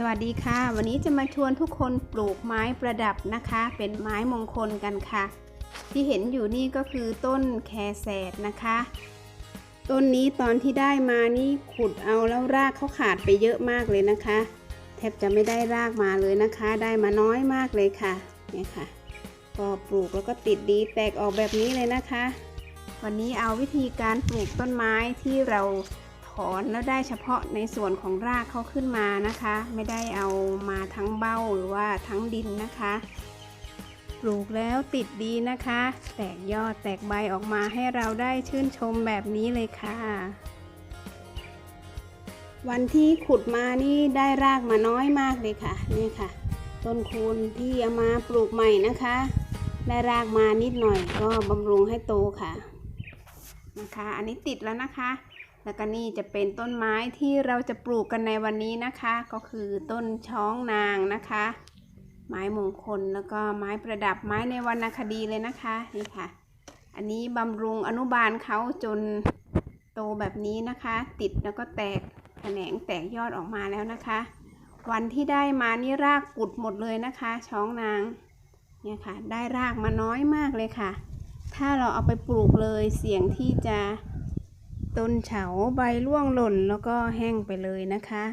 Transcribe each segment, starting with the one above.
สวัสดีค่ะ วันนี้จะมาชวนทุกคนปลูกไม้ประดับนะคะ เป็นไม้มงคลกันค่ะ ที่เห็นอยู่นี่ก็คือต้นแคแสดนะคะ ต้นนี้ตอนที่ได้มานี่ขุดเอาแล้วรากเขาขาดไปเยอะมากเลยนะคะ แทบจะไม่ได้รากมาเลยนะคะ ได้มาน้อยมากเลยค่ะเนี่ยค่ะ ก็ปลูกแล้วก็ติดดีแตกออกแบบนี้เลยนะคะ วันนี้เอาวิธีการปลูกต้นไม้ที่เรา อนแล้วได้เฉพาะในส่วนของรากเขาขึ้นมานะคะ ไม่ได้เอามาทั้งเบ้าหรือว่าทั้งดินนะคะ ปลูกแล้วติดดีนะคะ แตกยอดแตกใบออกมาให้เราได้ชื่นชมแบบนี้เลยค่ะ วันที่ขุดมานี่ได้รากมาน้อยมากเลยค่ะนี่ค่ะ ต้นคูณที่เอามาปลูกใหม่นะคะได้รากมานิดหน่อยก็บำรุงให้โตค่ะนะคะ อันนี้ติดแล้วนะคะ แล้วก็นี่จะเป็นต้นไม้ที่เราจะปลูกกันในวันนี้นะคะ ก็คือต้นช้องนางนะคะ ไม้มงคลแล้วก็ไม้ประดับไม้ในวรรณคดีเลยนะคะนี่ค่ะ อันนี้บำรุงอนุบาลเขาจนโตแบบนี้นะคะ ติดแล้วก็แตกแขนงแตกยอดออกมาแล้วนะคะ วันที่ได้มานี่รากกุดหมดเลยนะคะ ช้องนางเนี่ยค่ะ ได้รากมาน้อยมากเลยค่ะ ถ้าเราเอาไปปลูกเลยเสี่ยงที่จะ ต้นเฉาใบร่วงหล่นแล้วก็แห้งไปเลยนะคะ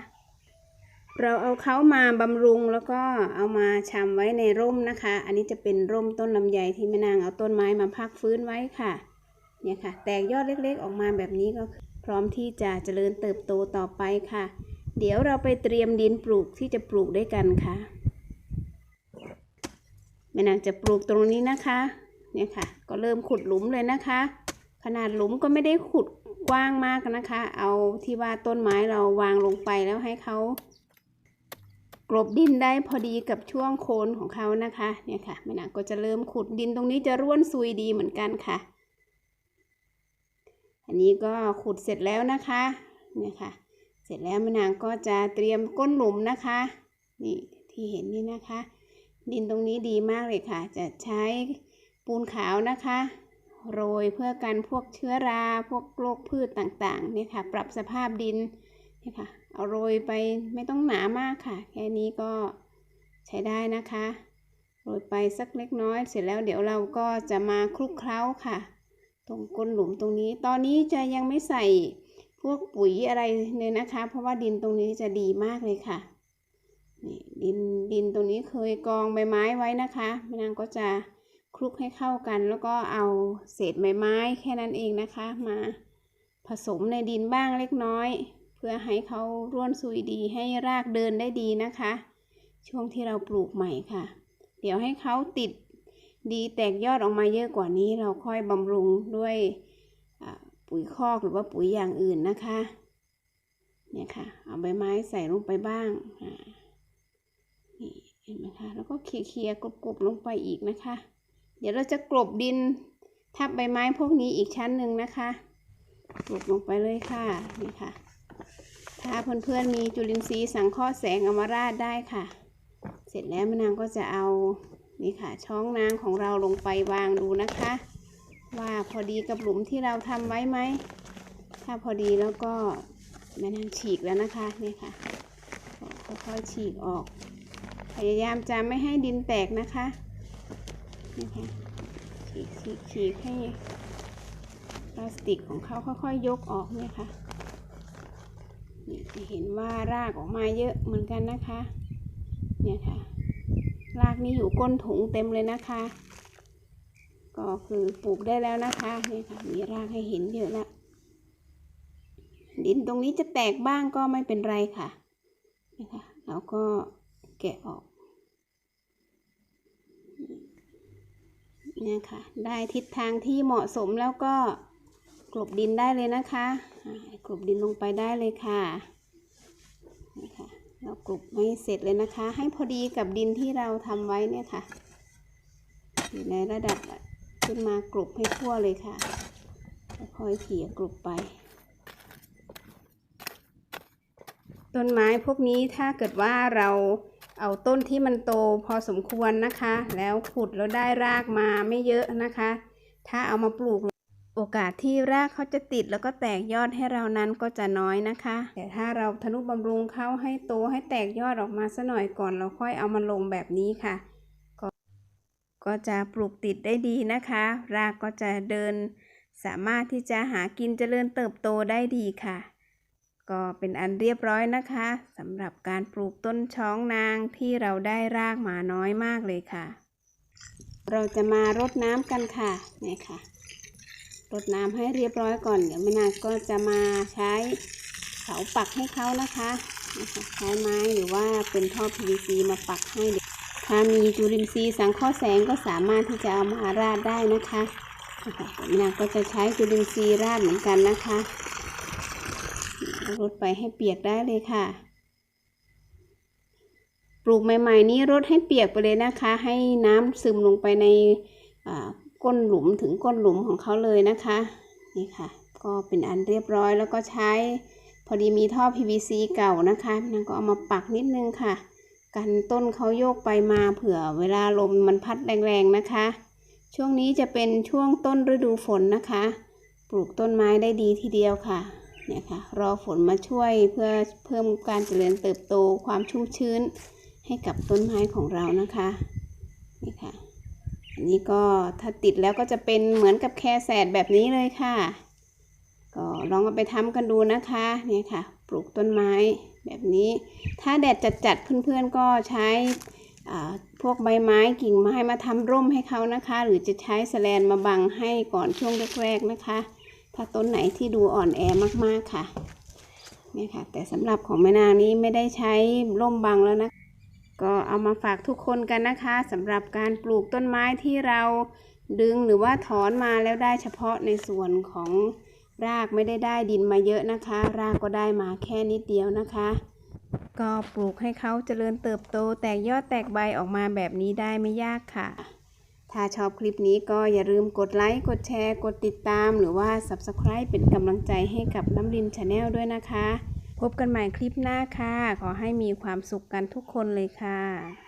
เราเอาเขามาบำรุงแล้วก็เอามาชำไว้ในร่มนะคะ อันนี้จะเป็นร่มต้นลำไยที่แม่นางเอาต้นไม้มาพักฟื้นไว้ค่ะ เนี่ยค่ะ แตกยอดเล็กๆออกมาแบบนี้ก็พร้อมที่จะเจริญเติบโตต่อไปค่ะ เดี๋ยวเราไปเตรียมดินปลูกที่จะปลูกด้วยกันค่ะแม่นางจะปลูกตรงนี้นะคะ เนี่ยค่ะ ก็เริ่มขุดหลุมเลยนะคะ ขนาดหลุมก็ไม่ได้ขุด ว้างมากนะคะ เอาที่ว่าต้นไม้เราวางลงไปแล้วให้เขากลบดินได้พอดีกับช่วงโคนของเขานะคะเนี่ยค่ะแม่นางก็จะเริ่มขุดดินตรงนี้จะร่วนซุยดีเหมือนกันค่ะ อันนี้ก็ขุดเสร็จแล้วนะคะเนี่ยค่ะ เสร็จแล้วแม่นางก็จะเตรียมก้นหลุมนะคะนี่ที่เห็นนี่นะคะ ดินตรงนี้ดีมากเลยค่ะ จะใช้ปูนขาวนะคะ โรยเพื่อกันพวกเชื้อราพวกโรคพืชต่างๆเนี่ยค่ะ ปรับสภาพดินนี่ค่ะเอาโรยไปไม่ต้องหนามากค่ะ แค่นี้ก็ใช้ได้นะคะ โรยไปสักเล็กน้อยเสร็จแล้วเดี๋ยวเราก็จะมาคลุกเคล้าค่ะ ตรงก้นหลุมตรงนี้ ตอนนี้จะยังไม่ใส่พวกปุ๋ยอะไรเลยนะคะ เพราะว่าดินตรงนี้จะดีมากเลยค่ะนี่ดินดินตรงนี้เคยกองใบไม้ไว้นะคะแม่นางก็จะ คลุกให้เข้ากัน แล้วก็เอาเศษใบไม้แค่นั้นเองนะคะ มาผสมในดินบ้างเล็กน้อย เพื่อให้เขาร่วนซุยดีให้รากเดินได้ดีนะคะ ช่วงที่เราปลูกใหม่ค่ะ เดี๋ยวให้เขาติดดีแตกยอดออกมาเยอะกว่านี้ เราค่อยบำรุงด้วยปุ๋ยคอกหรือว่าปุ๋ยอย่างอื่นนะคะ เนี่ยค่ะ เอาใบไม้ใส่ลงไปบ้างนี่เห็นไหมคะ แล้วก็เคลียร์ๆกลบๆลงไปอีกนะคะ เดี๋ยวเราจะกลบดินทับใบไม้พวกนี้อีกชั้นหนึ่งนะคะกลบลงไปเลยค่ะ นี่ค่ะ ถ้าเพื่อนๆมีจุลินทรีย์สังเคราะห์แสงเอามาราดได้ค่ะ เสร็จแล้วแม่นางก็จะเอา นี่ค่ะ ช้องนางของเราลงไปวางดูนะคะ ว่าพอดีกับหลุมที่เราทำไว้ไหม ถ้าพอดีแล้วก็แม่นางฉีกแล้วนะคะ นี่ค่ะ ค่อยๆฉีกออก พยายามจะไม่ให้ดินแตกนะคะ นะคะฉีกฉีกฉีกให้พลาสติกของเขาค่อยๆยกออกเนี่ยค่ะนี่จะเห็นว่ารากออกมาเยอะเหมือนกันนะคะ เนี่ยค่ะ รากนี่อยู่ก้นถุงเต็มเลยนะคะ ก็คือปลูกได้แล้วนะคะนี่ค่ะมีรากให้เห็นเยอะแล้วดินตรงนี้จะแตกบ้างก็ไม่เป็นไรค่ะนะคะแล้วก็แกะออก เนี่ยค่ะ ได้ทิศทางที่เหมาะสมแล้วก็กลบดินได้เลยนะคะกลบดินลงไปได้เลยค่ะนี่ค่ะ เรากลบไม่เสร็จเลยนะคะ ให้พอดีกับดินที่เราทำไว้เนี่ยค่ะ อยู่ในระดับขึ้นมากลบให้ทั่วเลยค่ะค่อยเขี่ยกลบไป ต้นไม้พวกนี้ถ้าเกิดว่าเราเอาต้นที่มันโตพอสมควรนะคะ แล้วขุดแล้วได้รากมาไม่เยอะนะคะ ถ้าเอามาปลูกโอกาสที่รากเขาจะติดแล้วก็แตกยอดให้เรานั้นก็จะน้อยนะคะ แต่ถ้าเราทนุบำรุงเขาให้โตให้แตกยอดออกมาซะหน่อยก่อนเราค่อยเอามาลงแบบนี้ค่ะกก็จะปลูกติดได้ดีนะคะ รากก็จะเดิน สามารถที่จะหากินเจริญเติบโตได้ดีค่ะ ก็เป็นอันเรียบร้อยนะคะสำหรับการปลูกต้นช้องนางที่เราได้รากมาน้อยมากเลยค่ะ เราจะมารดน้ำกันค่ะนี่ค่ะรดน้ำให้เรียบร้อยก่อนเดี๋ยวแม่นางก็จะมาใช้เสาปักให้เขานะคะใช้ไม้หรือว่าเป็นท่อ PVC มาปักให้เดี๋ยวถ้ามีจุลินทรีย์สังเคราะห์แสงก็สามารถที่จะเอามาราดได้นะคะนะคะแม่นางก็จะใช้จุลินทรีย์ราดเหมือนกันนะคะ รดไปให้เปียกได้เลยค่ะ ปลูกใหม่ๆนี้รดให้เปียกไปเลยนะคะ ให้น้ำซึมลงไปในก้นหลุมถึงก้นหลุมของเขาเลยนะคะ นี่ค่ะ ก็เป็นอันเรียบร้อยแล้วก็ใช้ พอดีมีท่อ PVC เก่านะคะนางก็เอามาปักนิดนึงค่ะ กันต้นเขาโยกไปมาเผื่อเวลาลมมันพัดแรงๆนะคะ ช่วงนี้จะเป็นช่วงต้นฤดูฝนนะคะ ปลูกต้นไม้ได้ดีทีเดียวค่ะ เนี่ยค่ะรอฝนมาช่วยเพื่อเพิ่มการเจริญเติบโตความชุ่มชื้นให้กับต้นไม้ของเรานะคะนี่ค่ะอันนี้ก็ถ้าติดแล้วก็จะเป็นเหมือนกับแครแสดแบบนี้เลยค่ะ ก็ลองเอาไปทำกันดูนะคะนี่ค่ะ ปลูกต้นไม้แบบนี้ ถ้าแดดจัดๆเพื่อนๆก็ใช้พวกใบไม้กิ่งไม้มาทำร่มให้เขานะคะ หรือจะใช้แสลนมาบังให้ก่อนช่วงแรกๆนะคะ ถ้าต้นไหนที่ดูอ่อนแอมากๆค่ะเนี่ยค่ะ แต่สำหรับของแม่นางนี้ไม่ได้ใช้ร่มบังแล้วนะ ก็เอามาฝากทุกคนกันนะคะสำหรับการปลูกต้นไม้ที่เราดึงหรือว่าถอนมาแล้วได้เฉพาะในส่วนของรากไม่ได้ได้ดินมาเยอะนะคะ รากก็ได้มาแค่นิดเดียวนะคะ ก็ปลูกให้เขาเจริญเติบโตแตกยอดแตกใบออกมาแบบนี้ได้ไม่ยากค่ะ ถ้าชอบคลิปนี้ก็อย่าลืมกดไลค์ กดแชร์ กดติดตาม หรือว่า Subscribe เป็นกำลังใจให้กับน้ำรินชาแนลด้วยนะคะ พบกันใหม่คลิปหน้าค่ะ ขอให้มีความสุขกันทุกคนเลยค่ะ